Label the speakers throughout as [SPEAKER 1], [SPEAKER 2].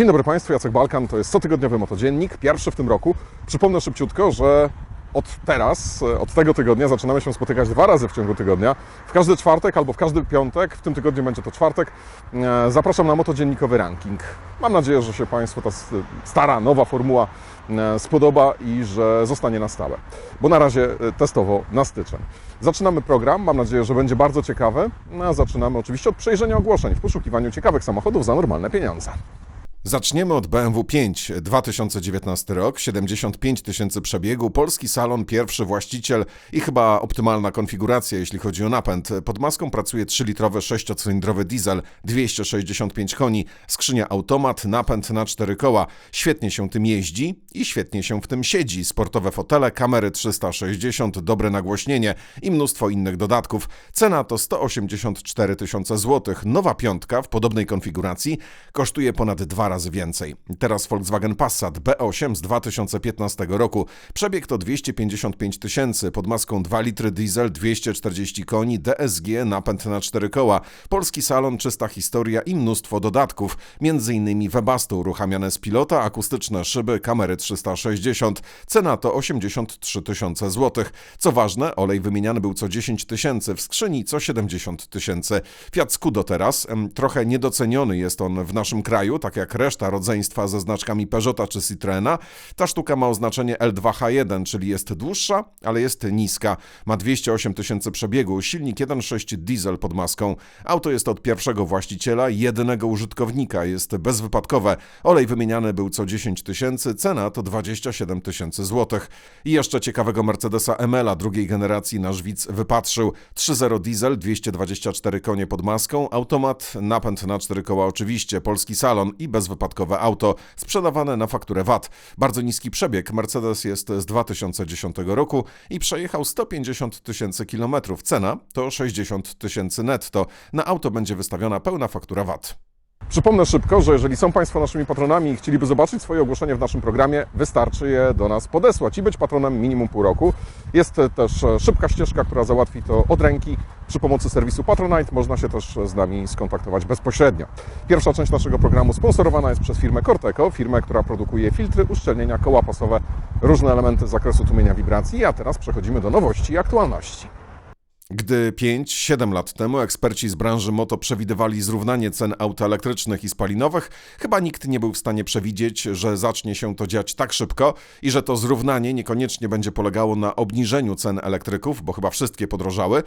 [SPEAKER 1] Dzień dobry Państwu, Jacek Balkan, to jest cotygodniowy motodziennik, pierwszy w tym roku. Przypomnę szybciutko, że od teraz, e, od tego tygodnia zaczynamy się spotykać dwa razy w ciągu tygodnia. W każdy czwartek albo w każdy piątek, w tym tygodniu będzie to czwartek, e, zapraszam na motodziennikowy ranking. Mam nadzieję, że się Państwu ta stara, nowa formuła e, spodoba i że zostanie na stałe. Bo na razie testowo na styczeń. Zaczynamy program, mam nadzieję, że będzie bardzo ciekawy. No, zaczynamy oczywiście od przejrzenia ogłoszeń w poszukiwaniu ciekawych samochodów za normalne pieniądze. Zaczniemy od BMW 5, 2019 rok, 75 tysięcy przebiegu, polski salon, pierwszy właściciel i chyba optymalna konfiguracja, jeśli chodzi o napęd. Pod maską pracuje 3-litrowy 6-cylindrowy diesel, 265 koni, skrzynia automat, napęd na cztery koła. Świetnie się tym jeździ i świetnie się w tym siedzi. Sportowe fotele, kamery 360, dobre nagłośnienie i mnóstwo innych dodatków. Cena to 184 tysiące złotych. Nowa piątka w podobnej konfiguracji kosztuje ponad dwa razy więcej. Teraz Volkswagen Passat B8 z 2015 roku. Przebieg to 255 tysięcy, pod maską 2 litry diesel, 240 koni, DSG, napęd na cztery koła. Polski salon, czysta historia i mnóstwo dodatków, m.in. Webasto uruchamiane z pilota, akustyczne szyby, kamery 360. Cena to 83 tysiące złotych. Co ważne, olej wymieniany był co 10 tysięcy, w skrzyni co 70 tysięcy. Fiat Scudo teraz, trochę niedoceniony jest on w naszym kraju, tak jak reszta rodzeństwa ze znaczkami Peugeota czy Citroena. Ta sztuka ma oznaczenie L2H1, czyli jest dłuższa, ale jest niska. Ma 208 tysięcy przebiegu, silnik 1.6 diesel pod maską. Auto jest od pierwszego właściciela, jedynego użytkownika, jest bezwypadkowe. Olej wymieniany był co 10 tysięcy, cena to 27 tysięcy złotych. I jeszcze ciekawego Mercedesa ML drugiej generacji nasz widz wypatrzył. 3.0 diesel, 224 konie pod maską, automat, napęd na cztery koła oczywiście, polski salon i bezwypadkowe auto, sprzedawane na fakturę VAT. Bardzo niski przebieg, Mercedes jest z 2010 roku i przejechał 150 tysięcy kilometrów. Cena to 60 tysięcy netto. Na auto będzie wystawiona pełna faktura VAT. Przypomnę szybko, że jeżeli są Państwo naszymi patronami i chcieliby zobaczyć swoje ogłoszenie w naszym programie, wystarczy je do nas podesłać i być patronem minimum pół roku. Jest też e, szybka ścieżka, która załatwi to od ręki. Przy pomocy serwisu Patronite można się też z nami skontaktować bezpośrednio. Pierwsza część naszego programu sponsorowana jest przez firmę Corteco, firmę, która produkuje filtry, uszczelnienia, koła pasowe, różne elementy z zakresu tłumienia wibracji. A teraz przechodzimy do nowości i aktualności. Gdy 5-7 lat temu eksperci z branży moto przewidywali zrównanie cen aut elektrycznych i spalinowych, chyba nikt nie był w stanie przewidzieć, że zacznie się to dziać tak szybko i że to zrównanie niekoniecznie będzie polegało na obniżeniu cen elektryków, bo chyba wszystkie podrożały,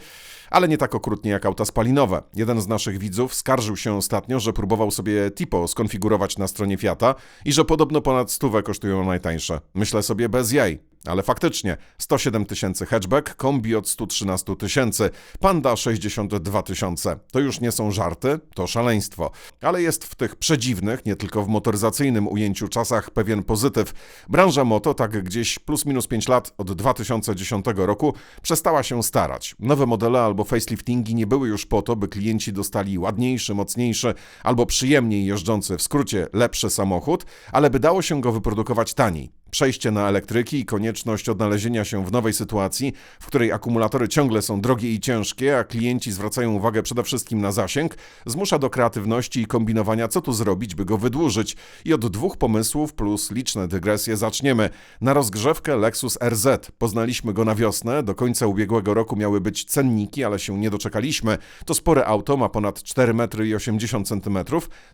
[SPEAKER 1] ale nie tak okrutnie jak auta spalinowe. Jeden z naszych widzów skarżył się ostatnio, że próbował sobie Tipo skonfigurować na stronie Fiata i że podobno ponad stówę kosztują najtańsze. Myślę sobie bez jaj. Ale faktycznie 107 tysięcy hatchback, kombi od 113 tysięcy, Panda 62 tysiące. To już nie są żarty, to szaleństwo. Ale jest w tych przedziwnych, nie tylko w motoryzacyjnym ujęciu czasach pewien pozytyw. Branża moto, tak gdzieś plus minus 5 lat od 2010 roku, przestała się starać. Nowe modele albo faceliftingi nie były już po to, by klienci dostali ładniejszy, mocniejszy albo przyjemniej jeżdżący, w skrócie lepszy samochód, ale by dało się go wyprodukować taniej. Przejście na elektryki i konieczność odnalezienia się w nowej sytuacji, w której akumulatory ciągle są drogie i ciężkie, a klienci zwracają uwagę przede wszystkim na zasięg, zmusza do kreatywności i kombinowania, co tu zrobić, by go wydłużyć. I od dwóch pomysłów plus liczne dygresje zaczniemy. Na rozgrzewkę Lexus RZ. Poznaliśmy go na wiosnę, do końca ubiegłego roku miały być cenniki, ale się nie doczekaliśmy. To spore auto, ma ponad 4 metry i 80 cm,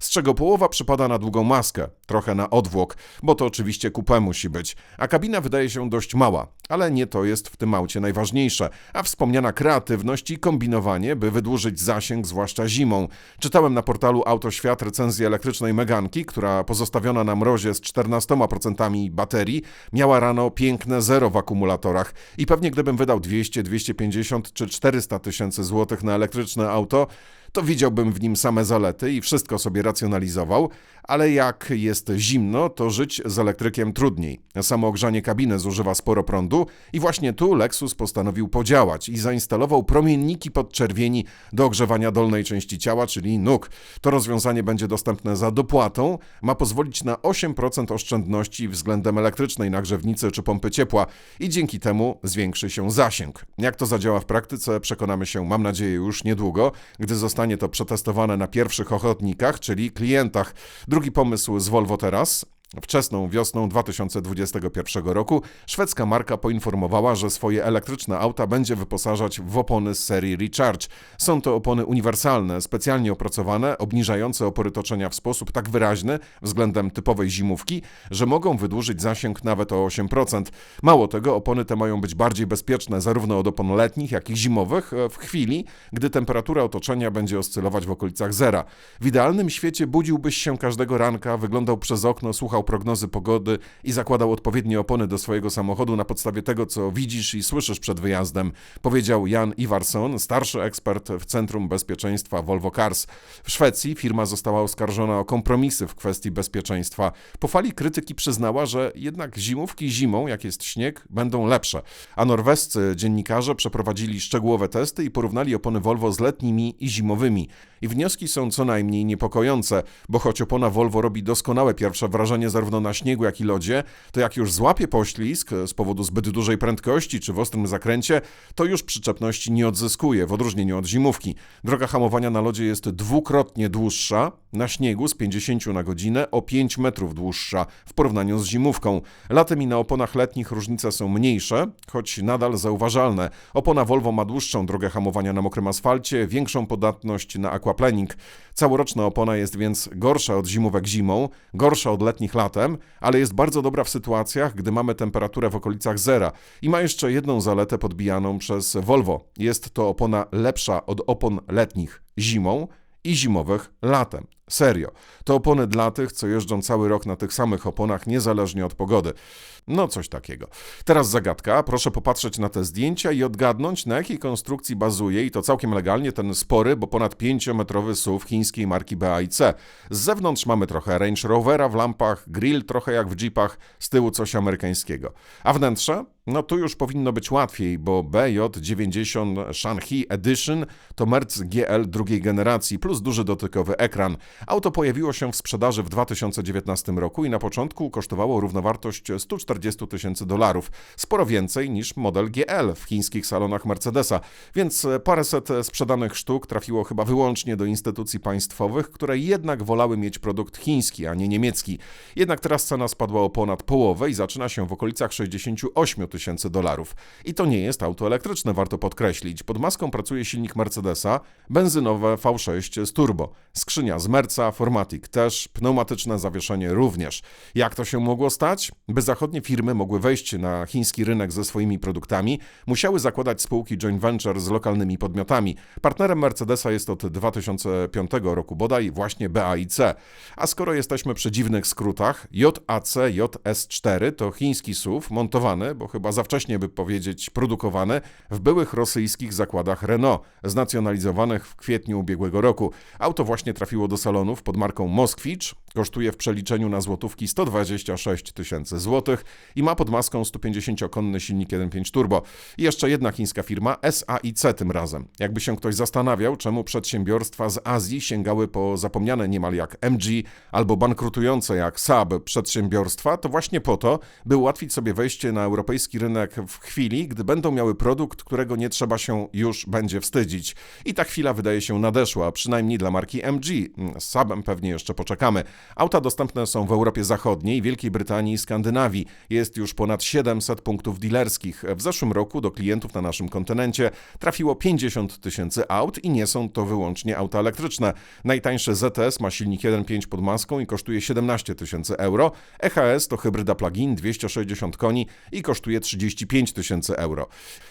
[SPEAKER 1] z czego połowa przypada na długą maskę, trochę na odwłok, bo to oczywiście kupé musi być. A kabina wydaje się dość mała, ale nie to jest w tym aucie najważniejsze, a wspomniana kreatywność i kombinowanie, by wydłużyć zasięg, zwłaszcza zimą. Czytałem na portalu Autoświat recenzję elektrycznej Meganki, która pozostawiona na mrozie z 14% baterii, miała rano piękne zero w akumulatorach i pewnie gdybym wydał 200, 250 czy 400 tysięcy złotych na elektryczne auto, to widziałbym w nim same zalety i wszystko sobie racjonalizował, ale jak jest zimno, to żyć z elektrykiem trudniej. Samo ogrzanie kabiny zużywa sporo prądu i właśnie tu Lexus postanowił podziałać i zainstalował promienniki podczerwieni do ogrzewania dolnej części ciała, czyli nóg. To rozwiązanie będzie dostępne za dopłatą, ma pozwolić na 8% oszczędności względem elektrycznej nagrzewnicy czy pompy ciepła i dzięki temu zwiększy się zasięg. Jak to zadziała w praktyce, przekonamy się, mam nadzieję, już niedługo, gdy zostanie zostanie to przetestowane na pierwszych ochotnikach, czyli klientach. Drugi pomysł z Volvo teraz. Wczesną wiosną 2021 roku szwedzka marka poinformowała, że swoje elektryczne auta będzie wyposażać w opony z serii Recharge. Są to opony uniwersalne, specjalnie opracowane, obniżające opory toczenia w sposób tak wyraźny względem typowej zimówki, że mogą wydłużyć zasięg nawet o 8%. Mało tego, opony te mają być bardziej bezpieczne zarówno od opon letnich, jak i zimowych e, w chwili, gdy temperatura otoczenia będzie oscylować w okolicach zera. W idealnym świecie budziłbyś się każdego ranka, wyglądał przez okno, słuchał prognozy pogody i zakładał odpowiednie opony do swojego samochodu na podstawie tego, co widzisz i słyszysz przed wyjazdem, powiedział Jan Ivarsson, starszy ekspert w Centrum Bezpieczeństwa Volvo Cars. W Szwecji firma została oskarżona o kompromisy w kwestii bezpieczeństwa. Po fali krytyki przyznała, że jednak zimówki zimą, jak jest śnieg, będą lepsze. A norwescy dziennikarze przeprowadzili szczegółowe testy i porównali opony Volvo z letnimi i zimowymi. I wnioski są co najmniej niepokojące, bo choć opona Volvo robi doskonałe pierwsze wrażenie zarówno na śniegu, jak i lodzie, to jak już złapie poślizg z powodu zbyt dużej prędkości czy w ostrym zakręcie, to już przyczepności nie odzyskuje, w odróżnieniu od zimówki. Droga hamowania na lodzie jest dwukrotnie dłuższa, na śniegu z 50 na godzinę o 5 metrów dłuższa w porównaniu z zimówką. Latem i na oponach letnich różnice są mniejsze, choć nadal zauważalne. Opona Volvo ma dłuższą drogę hamowania na mokrym asfalcie, większą podatność na aquaplaning. Całoroczna opona jest więc gorsza od zimówek zimą, gorsza od letnich latem, ale jest bardzo dobra w sytuacjach, gdy mamy temperaturę w okolicach zera. I ma jeszcze jedną zaletę podbijaną przez Volvo. Jest to opona lepsza od opon letnich zimą i zimowych latem. Serio. To opony dla tych, co jeżdżą cały rok na tych samych oponach, niezależnie od pogody. No, coś takiego. Teraz zagadka. Proszę popatrzeć na te zdjęcia i odgadnąć, na jakiej konstrukcji bazuje, i to całkiem legalnie, ten spory, bo ponad 5-metrowy SUV chińskiej marki BAIC. Z zewnątrz mamy trochę Range Rovera w lampach, grill trochę jak w Jeepach, z tyłu coś amerykańskiego. A wnętrze? No tu już powinno być łatwiej, bo BJ90 Shanghai Edition to Merc GL drugiej generacji plus duży dotykowy ekran. Auto pojawiło się w sprzedaży w 2019 roku i na początku kosztowało równowartość 140 tysięcy dolarów. Sporo więcej niż model GL w chińskich salonach Mercedesa, więc paręset sprzedanych sztuk trafiło chyba wyłącznie do instytucji państwowych, które jednak wolały mieć produkt chiński, a nie niemiecki. Jednak teraz cena spadła o ponad połowę i zaczyna się w okolicach 68 tysięcy dolarów. I to nie jest auto elektryczne, warto podkreślić. Pod maską pracuje silnik Mercedesa, benzynowe V6 z turbo. Skrzynia z Merca, Formatic też, pneumatyczne zawieszenie również. Jak to się mogło stać? By zachodnie firmy mogły wejść na chiński rynek ze swoimi produktami, musiały zakładać spółki joint venture z lokalnymi podmiotami. Partnerem Mercedesa jest od 2005 roku bodaj właśnie BAIC. A skoro jesteśmy przy dziwnych skrótach, JAC JS4 to chiński SUV montowany, bo chyba za wcześnie by powiedzieć produkowany, w byłych rosyjskich zakładach Renault, znacjonalizowanych w kwietniu ubiegłego roku. Auto właśnie trafiło do salonów pod marką Moskwicz, kosztuje w przeliczeniu na złotówki 126 tysięcy złotych i ma pod maską 150-konny silnik 1.5 turbo. I jeszcze jedna chińska firma, SAIC tym razem. Jakby się ktoś zastanawiał, czemu przedsiębiorstwa z Azji sięgały po zapomniane niemal jak MG albo bankrutujące jak Saab przedsiębiorstwa, to właśnie po to, by ułatwić sobie wejście na europejski rynek w chwili, gdy będą miały produkt, którego nie trzeba się już będzie wstydzić. I ta chwila wydaje się nadeszła, przynajmniej dla marki MG. Z Saabem pewnie jeszcze poczekamy. Auta dostępne są w Europie Zachodniej, Wielkiej Brytanii i Skandynawii. Jest już ponad 700 punktów dealerskich. W zeszłym roku do klientów na naszym kontynencie trafiło 50 tysięcy aut i nie są to wyłącznie auta elektryczne. Najtańszy ZS ma silnik 1.5 pod maską i kosztuje 17 tysięcy euro. EHS to hybryda plug-in 260 koni i kosztuje 35 tysięcy euro.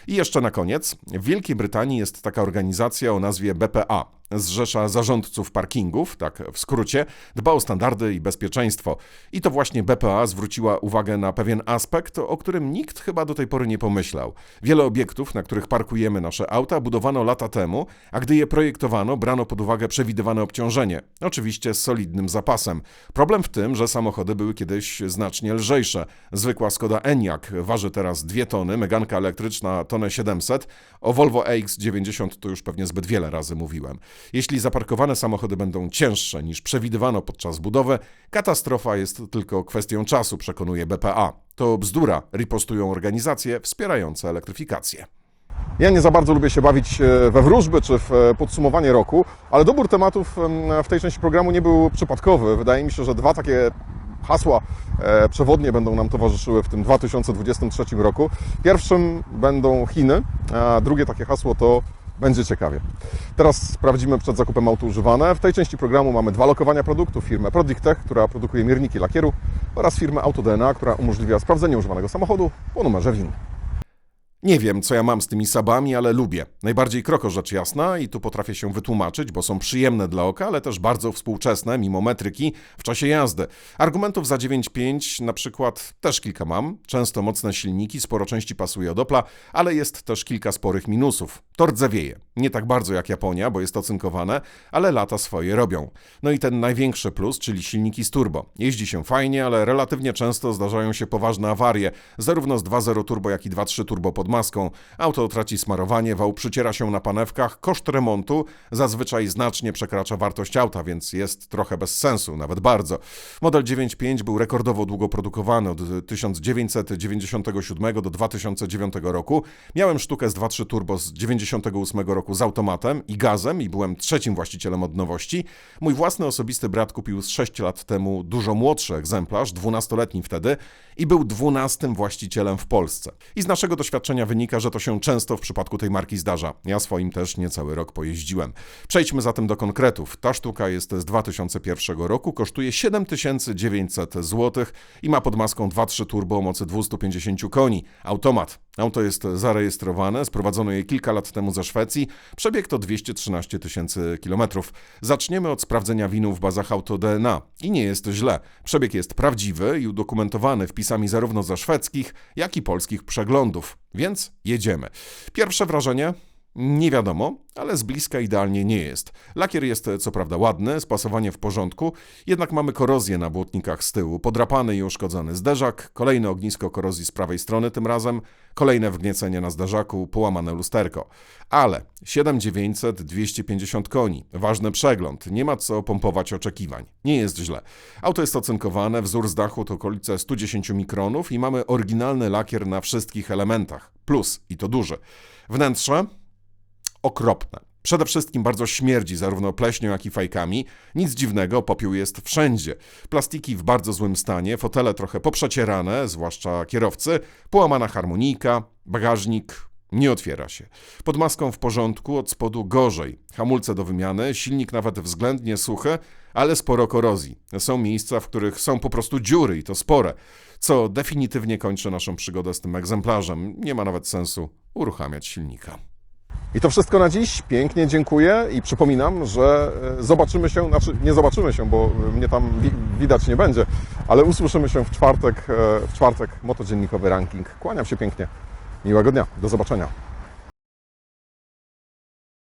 [SPEAKER 1] I jeszcze na koniec, w Wielkiej Brytanii jest taka organizacja o nazwie BPA. Zrzesza zarządców parkingów, tak w skrócie, dba o standardy i bezpieczeństwo. I to właśnie BPA zwróciła uwagę na pewien aspekt, o którym nikt chyba do tej pory nie pomyślał. Wiele obiektów, na których parkujemy nasze auta, budowano lata temu, a gdy je projektowano, brano pod uwagę przewidywane obciążenie. Oczywiście z solidnym zapasem. Problem w tym, że samochody były kiedyś znacznie lżejsze. Zwykła Skoda Enyaq waży teraz 2 tony, meganka elektryczna tonę 700, o Volvo EX90 to już pewnie zbyt wiele razy mówiłem. Jeśli zaparkowane samochody będą cięższe niż przewidywano podczas budowy, katastrofa jest tylko kwestią czasu, przekonuje BPA. To bzdura, ripostują organizacje wspierające elektryfikację.
[SPEAKER 2] Ja nie za bardzo lubię się bawić e, we wróżby czy w e, podsumowanie roku, ale dobór tematów em, w tej części programu nie był przypadkowy. Wydaje mi się, że dwa takie hasła e, przewodnie będą nam towarzyszyły w tym 2023 roku. Pierwszym będą Chiny, a drugie takie hasło to będzie ciekawie. Teraz sprawdzimy przed zakupem auto używane. W tej części programu mamy dwa lokowania produktów. Firmę Prodictech, która produkuje mierniki lakieru oraz firmę AutoDNA, która umożliwia sprawdzenie używanego samochodu po numerze WIN.
[SPEAKER 1] Nie wiem, co ja mam z tymi sabami, ale lubię. Najbardziej kroko rzecz jasna i tu potrafię się wytłumaczyć, bo są przyjemne dla oka, ale też bardzo współczesne, mimo metryki, w czasie jazdy. Argumentów za 9.5 na przykład też kilka mam. Często mocne silniki, sporo części pasuje od Opla, ale jest też kilka sporych minusów. Tor zawieje. Nie tak bardzo jak Japonia, bo jest ocynkowane, ale lata swoje robią. No i ten największy plus, czyli silniki z turbo. Jeździ się fajnie, ale relatywnie często zdarzają się poważne awarie, zarówno z 2.0 turbo, jak i 2.3 turbo pod maską. Auto traci smarowanie, wał przyciera się na panewkach, koszt remontu zazwyczaj znacznie przekracza wartość auta, więc jest trochę bez sensu, nawet bardzo. Model 9.5 był rekordowo długo produkowany od 1997 do 2009 roku. Miałem sztukę z 2.3 turbo z 98 roku z automatem i gazem i byłem trzecim właścicielem od nowości. Mój własny osobisty brat kupił z 6 lat temu dużo młodszy egzemplarz, 12-letni wtedy i był 12 właścicielem w Polsce. I z naszego doświadczenia wynika, że to się często w przypadku tej marki zdarza. Ja swoim też niecały rok pojeździłem. Przejdźmy zatem do konkretów. Ta sztuka jest z 2001 roku, kosztuje 7900 zł i ma pod maską 2.3 turbo o mocy 250 koni. Automat. Auto jest zarejestrowane, sprowadzono je kilka lat temu ze Szwecji. Przebieg to 213 tysięcy kilometrów. Zaczniemy od sprawdzenia winu w bazach Auto DNA. I nie jest źle. Przebieg jest prawdziwy i udokumentowany wpisami zarówno ze szwedzkich, jak i polskich przeglądów. Więc jedziemy. Pierwsze wrażenie? Nie wiadomo, ale z bliska idealnie nie jest. Lakier jest co prawda ładny, spasowanie w porządku, jednak mamy korozję na błotnikach z tyłu, podrapany i uszkodzony zderzak, kolejne ognisko korozji z prawej strony tym razem, kolejne wgniecenie na zderzaku, połamane lusterko. Ale 7900, 250 koni, ważny przegląd, nie ma co pompować oczekiwań. Nie jest źle. Auto jest ocynkowane, wzór z dachu to okolice 110 mikronów i mamy oryginalny lakier na wszystkich elementach. Plus, i to duży. Wnętrze okropne. Przede wszystkim bardzo śmierdzi zarówno pleśnią, jak i fajkami. Nic dziwnego, popiół jest wszędzie. Plastiki w bardzo złym stanie, fotele trochę poprzecierane, zwłaszcza kierowcy, połamana harmonika, bagażnik nie otwiera się. Pod maską w porządku, od spodu gorzej. Hamulce do wymiany, silnik nawet względnie suchy, ale sporo korozji. Są miejsca, w których są po prostu dziury i to spore, co definitywnie kończy naszą przygodę z tym egzemplarzem. Nie ma nawet sensu uruchamiać silnika.
[SPEAKER 2] I to wszystko na dziś. Pięknie dziękuję i przypominam, że e, zobaczymy się, znaczy nie zobaczymy się, bo mnie tam wi- widać nie będzie, ale usłyszymy się w czwartek, e, w czwartek motodziennikowy ranking. Kłaniam się pięknie. Miłego dnia. Do zobaczenia.